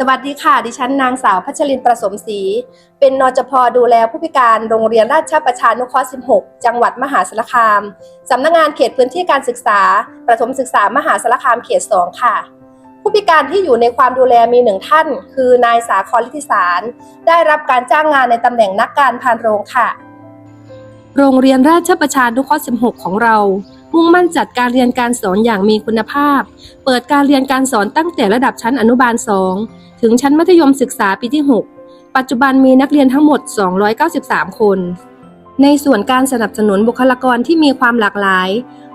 สวัสดีค่ะ ดิฉันนางสาวพัชรินประสมศรี เป็นนจพดูแลผู้พิการโรงเรียนราชประชานุเคราะห์ 16 จังหวัดมหาสารคาม สำนักงานเขตพื้นที่การศึกษา ประถมศึกษามหาสารคามเขต 2 ค่ะ ผู้พิการที่อยู่ในความดูแลมีหนึ่งท่าน คือนายสาครลิธิสาร ได้รับการจ้างงานในตำแหน่งนักการพานโรงค่ะ โรงเรียนราชประชานุเคราะห์ 16 ของเรา มุ่งมั่นจัดการเรียนการสอนอย่างมีคุณภาพ เปิดการเรียนการสอนตั้งแต่ระดับชั้นอนุบาล 2 ถึงชั้นมัธยมศึกษาปีที่ 6 ปัจจุบันมีนักเรียนทั้งหมด 293 คน ในส่วนการสนับสนุนบุคลากรที่มีความหลากหลาย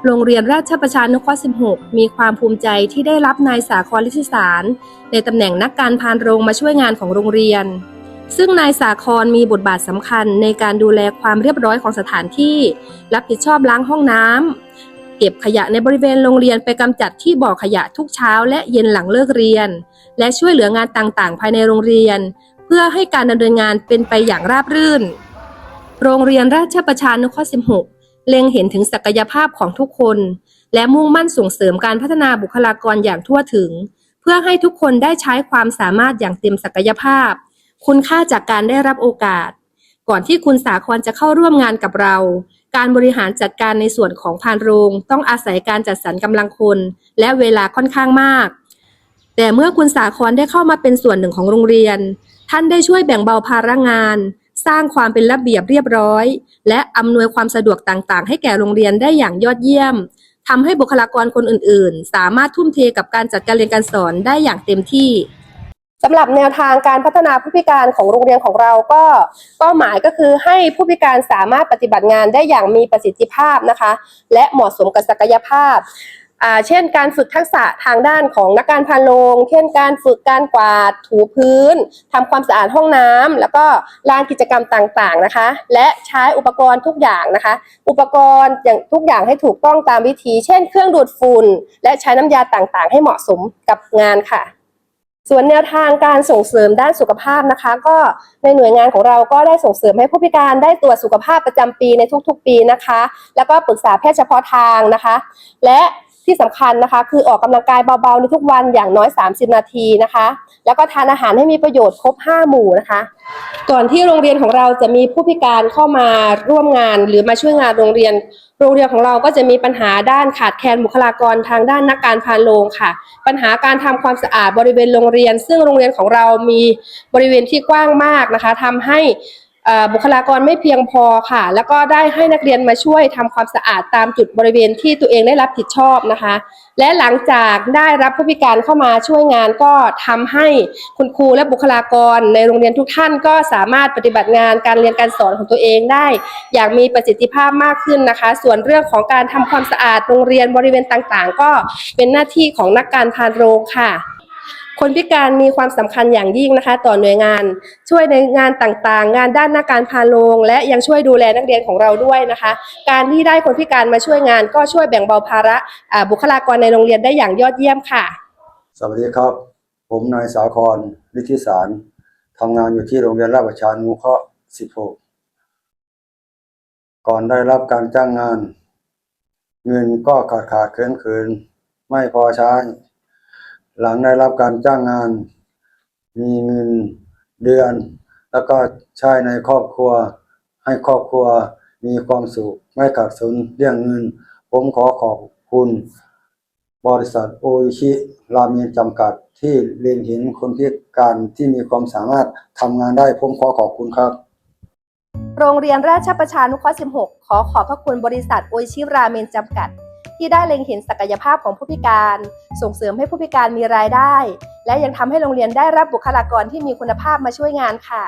โรงเรียนราชประชานุเคราะห์ 16 มีความภูมิใจที่ได้รับนายสาครลิธิสาร ในตำแหน่งนักการพานโรงมาช่วยงานของโรงเรียนซึ่งนายสาครมีบทบาทสำคัญในการดูแลความเรียบร้อยของสถานที่ รับผิดชอบล้างห้องน้ำ เก็บขยะในบริเวณโรงเรียนไปกำจัดที่บ่อขยะทุกเช้าและเย็นหลังเลิกเรียน และช่วยเหลืองานต่างๆ ภายในโรงเรียน เพื่อให้การดำเนินงานเป็นไปอย่างราบรื่น โรงเรียนราชประชานุเคราะห์16 เล็งเห็นถึงศักยภาพของทุกคน และมุ่งมั่นส่งเสริมการพัฒนาบุคลากรอย่างทั่วถึง เพื่อให้ทุกคนได้ใช้ความสามารถอย่างเต็มศักยภาพ คุณค่าจากการได้รับโอกาส ก่อนที่คุณสาครจะเข้าร่วมงานกับเรา การบริหารจัดการในส่วนของพานโรงต้องอาศัยการจัดสรรกำลังคน และเวลาค่อนข้างมาก แต่เมื่อคุณสาครได้เข้ามาเป็นส่วนหนึ่งของโรงเรียน ท่านได้ช่วยแบ่งเบาภาระงาน สร้างความเป็นระเบียบเรียบร้อย และอำนวยความสะดวกต่างๆ ให้แก่โรงเรียนได้อย่างยอดเยี่ยมทำให้บุคลากรคนอื่น ๆ สามารถทุ่มเทกับการจัดการเรียนการสอนได้อย่างเต็มที่ สำหรับแนวทางการพัฒนาผู้พิการของโรงเรียนของเราก็เป้าหมายก็คือให้ผู้พิการสามารถปฏิบัติงานได้อย่างมีประสิทธิภาพนะคะ และเหมาะสมกับศักยภาพ เช่น การฝึกทักษะทางด้านของนักการพานโรงเช่น การฝึกการกวาดถูพื้นทำความสะอาดห้องน้ำแล้วก็ลานกิจกรรมต่างๆนะคะ และใช้อุปกรณ์ทุกอย่างนะคะ อุปกรณ์อย่างทุกอย่างให้ถูกต้องตามวิธี เช่น เครื่องดูดฝุ่นและใช้น้ำยาต่างๆ ให้เหมาะสมกับงานค่ะ ส่วนแนวทางการส่งเสริมด้านสุขภาพนะคะ ก็ในหน่วยงานของเราก็ได้ส่งเสริมให้ผู้พิการได้ตรวจสุขภาพประจำปีในทุกๆปีนะคะ แล้วก็ปรึกษาแพทย์เฉพาะทางนะคะ และ ที่สำคัญนะคะ คือออกกำลังกายเบาๆในทุกวันอย่างน้อย 30 นาทีนะคะ แล้วก็ทานอาหารให้มีประโยชน์ครบ 5 หมู่นะคะ ก่อนที่โรงเรียนของเราจะมีผู้พิการเข้ามาร่วมงาน หรือมาช่วยงานโรงเรียน โรงเรียนของเราก็จะมีปัญหาด้านขาดแคลนบุคลากรทางด้านนักการพานโรงค่ะ ปัญหาการทำความสะอาดบริเวณโรงเรียน ซึ่งโรงเรียนของเรามีบริเวณที่กว้างมากนะคะทำให้ บุคลากรไม่เพียงพอค่ะ แล้วก็ได้ให้นักเรียนมาช่วยทำความสะอาดตามจุดบริเวณที่ตัวเองได้รับผิดชอบนะคะ และหลังจากได้รับผู้พิการเข้ามาช่วยงานก็ทำให้คุณครูและบุคลากรในโรงเรียนทุกท่านก็สามารถปฏิบัติงานการเรียนการสอนของตัวเองได้ อย่างมีประสิทธิภาพมากขึ้นนะคะ ส่วนเรื่องของการทำความสะอาดโรงเรียนบริเวณต่างๆ ก็เป็นหน้าที่ของนักการพานโรงค่ะ คนพิการมีความสำคัญอย่างยิ่งนะคะ ต่อหน่วยงาน ช่วยในงานต่างๆ งานด้านหนักการพาโรงและยังช่วยดูแลนักเรียนของเราด้วยนะคะ การที่ได้คนพิการมาช่วยงาน ก็ช่วยแบ่งเบาภาระบุคลากรในโรงเรียนได้อย่างยอดเยี่ยมค่ะ สวัสดีครับ ผมนายสาครฤทธิสารทำงานอยู่ที่โรงเรียนราชประชานุเคราะห์ 16 ก่อนได้รับการจ้างงาน เงินก็ขาดขาดเคินเคินไม่พอใช้ หลังได้รับการจ้างงาน มีเงินเดือน แล้วก็ใช้ในครอบครัว ให้ครอบครัวมีความสุขไม่ขาดสนเรื่องเงิน ผมขอขอบคุณ บริษัทโออิชิราเมนจำกัดที่เล็งเห็นคนพิการที่มีความสามารถทำงานได้ ผมขอขอบคุณครับ โรงเรียนราชประชานุเคราะห์ 16 ขอขอบพระคุณบริษัทโออิชิราเมนจำกัด ที่ได้เล็งเห็นศักยภาพของผู้พิการ ส่งเสริมให้ผู้พิการมีรายได้ และยังทำให้โรงเรียนได้รับบุคลากรที่มีคุณภาพมาช่วยงานค่ะ